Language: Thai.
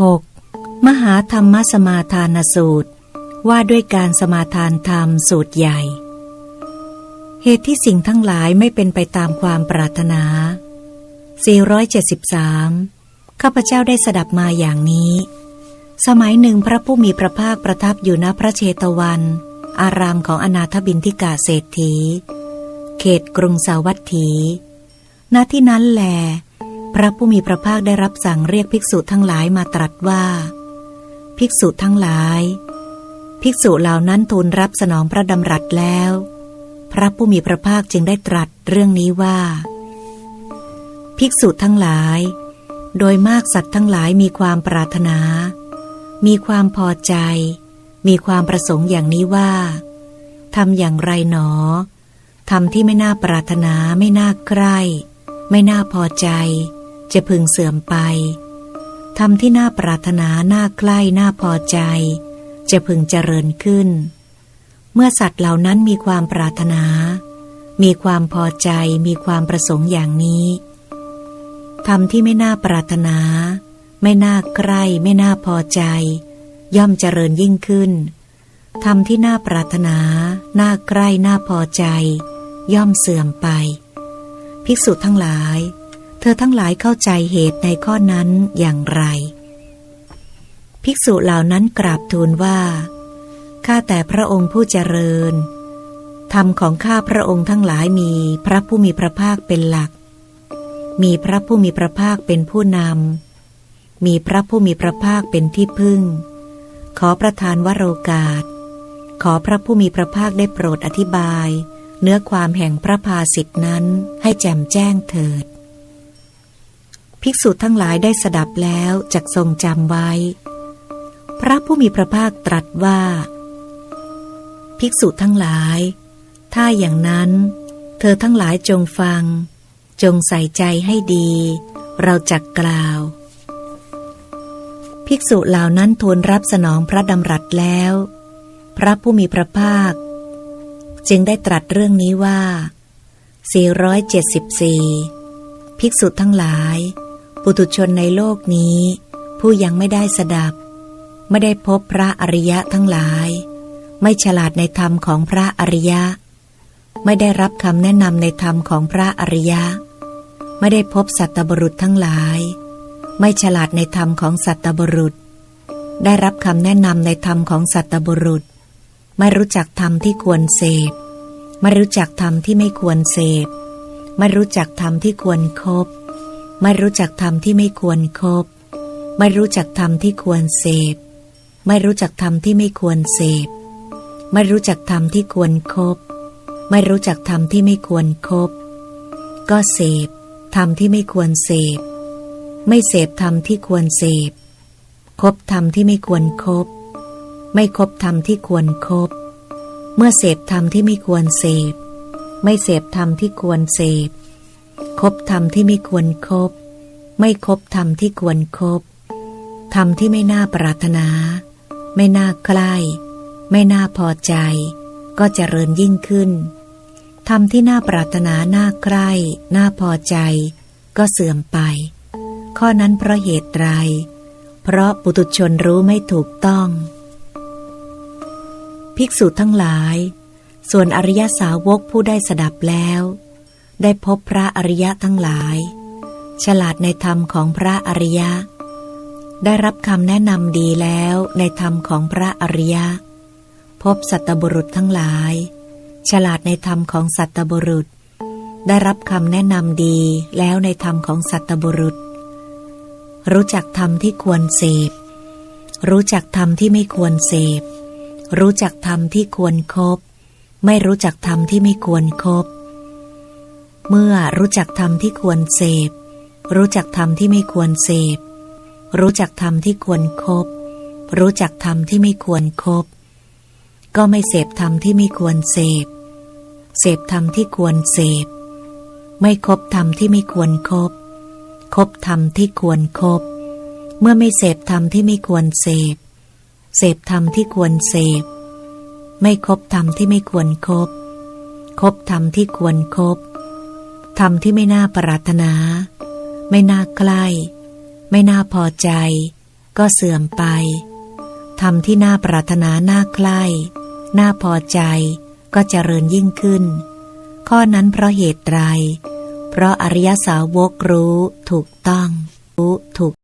6. มหาธรรมสมาทานสูตร ว่าด้วยการสมาทานธรรมสูตรใหญ่ เหตุที่สิ่งทั้งหลายไม่เป็นไปตามความปรารถนา 473 ข้าพเจ้าได้สดับมาอย่างนี้ สมัยหนึ่งพระผู้มีพระภาคประทับอยู่ณพระเชตวัน อารามของอนาถบินทิกาเศรษฐี เขตกรุงสาวัตถี ณที่นั้นแหล พระผู้มีพระภาคได้รับสั่งเรียกภิกษุทั้งหลายมาตรัสว่า ภิกษุทั้งหลาย ภิกษุเหล่านั้นทูลรับสนองพระดำรัสแล้ว พระผู้มีพระภาคจึงได้ตรัสเรื่องนี้ว่า ภิกษุทั้งหลาย โดยมากสัตว์ทั้งหลายมีความปรารถนา มีความพอใจ มีความประสงค์อย่างนี้ว่าทำอย่างไรหนอทำที่ไม่น่าปรารถนาไม่น่าใกล้ไม่น่าพอใจ จะพึงเสื่อมไปทำที่น่าปรารถนาน่าใกล้น่าพอใจ จะพึงเจริญขึ้น เมื่อสัตว์เหล่านั้นมีความปรารถนา มีความพอใจมีความประสงค์อย่างนี้ทำที่ไม่น่าปรารถนา ไม่น่าใกล้ไม่น่าพอใจ ย่อมเจริญยิ่งขึ้นทำที่น่าปรารถนา น่าใกล้น่าพอใจ ย่อมเสื่อมไป ภิกษุทั้งหลาย ธอทั้งหลายเข้าใจเหตุในข้อนั้นอย่างไร ภิกษุเหล่านั้นกราบทูลว่า ข้าแต่พระองค์ผู้เจริญ ธรรมของข้าพระองค์ทั้งหลายมีพระผู้มีพระภาคเป็นหลัก มีพระผู้มีพระภาคเป็นผู้นำ มีพระผู้มีพระภาคเป็นที่พึ่ง ขอประทานวโรกาส ขอพระผู้มีพระภาคได้โปรดอธิบาย เนื้อความแห่งพระภาสิทธนั้นให้แจ่มแจ้งเถิด ภิกษุทั้งหลายได้สดับแล้วจักทรงจำไว้ พระผู้มีพระภาคตรัสว่า ภิกษุทั้งหลาย ถ้าอย่างนั้น เธอทั้งหลายจงฟัง จงใส่ใจให้ดี เราจักกล่าว ภิกษุเหล่านั้นทูลรับสนองพระดำรัสแล้ว พระผู้มีพระภาค จึงได้ตรัสเรื่องนี้ว่า 474 ภิกษุทั้งหลาย ปุถุชนในโลกนี้ ผู้ยังไม่ได้สดับ ไม่ได้พบพระอริยะทั้งหลาย ไม่ฉลาดในธรรมของพระอริยะ ไม่ได้รับคำแนะนำในธรรมของพระอริยะ ไม่ได้พบสัตบรุษทั้งหลาย ไม่ฉลาดในธรรมของสัตบรุษ ได้รับคำแนะนำในธรรมของสัตบรุษ ไม่รู้จักธรรมที่ควรเสพ ไม่รู้จักธรรมที่ไม่ควรเสพ ไม่รู้จักธรรมที่ควรครบ ไม่รู้จักธรรมที่ไม่ควรครบไม่รู้จักธรรมที่ควรเสพ ไม่รู้จักธรรมที่ไม่ควรเสพ ไม่รู้จักธรรมที่ควรครบไม่รู้จักธรรมที่ไม่ควรครบก็เสพธรรมที่ไม่ควรเสพ ไม่เสพธรรมที่ควรเสพคบธรรมที่ไม่ควรครบไม่คบธรรมที่ควรครบเมื่อเสพธรรมที่ไม่ควรเสพ ไม่เสพธรรมที่ควรเสพ คบธรรมที่ไม่ควรครบไม่คบธรรมที่ควรครบธรรมที่ไม่น่าปรารถนา ไม่น่าใกล้ ไม่น่าพอใจ ก็จเจริญยิ่งขึ้นธรรมที่น่าปรารถนาน่าใกล้ น่าพอใจ ก็เสื่อมไป ข้อนั้นเพราะเหตุไรเพราะปุตุชนรู้ไม่ถูกต้อง ภิกษุทั้งหลาย ส่วนอริยสาวกผู้ได้สดับแล้ว ได้พบพระอริยะทั้งหลาย ฉลาดในธรรมของพระอริยะ ได้รับคำแนะนำดีแล้วในธรรมของพระอริยะ พบสัตบุรุษทั้งหลาย ฉลาดในธรรมของสัตบุรุษ ได้รับคำแนะนำดีแล้วในธรรมของสัตบุรุษ รู้จักธรรมที่ควรเสพ รู้จักธรรมที่ไม่ควรเสพ รู้จักธรรมที่ควรครบไม่รู้จักธรรมที่ไม่ควรครบ เมื่อรู้จักธรรมที่ควรเสพ รู้จักธรรมที่ไม่ควรเสพ รู้จักธรรมที่ควรครบรู้จักธรรมที่ไม่ควรครบก็ไม่เสพธรรมที่ไม่ควรเสพ เสพธรรมที่ควรเสพ ไม่คบธรรมที่ไม่ควรครบคบธรรมที่ควรครบเมื่อไม่เสพธรรมที่ไม่ควรเสพ เสพธรรมที่ควรเสพ ไม่คบธรรมที่ไม่ควรครบคบธรรมที่ควรครบ ทำที่ไม่น่าปรารถนา ไม่น่าใกล้ ไม่น่าพอใจ ก็เสื่อมไปทำที่น่าปรารถนาน่าใกล้ น่าพอใจ ก็เจริญยิ่งขึ้น ข้อนั้นเพราะเหตุไร เพราะอริยสาวกรู้ถูกต้อง รู้ถูก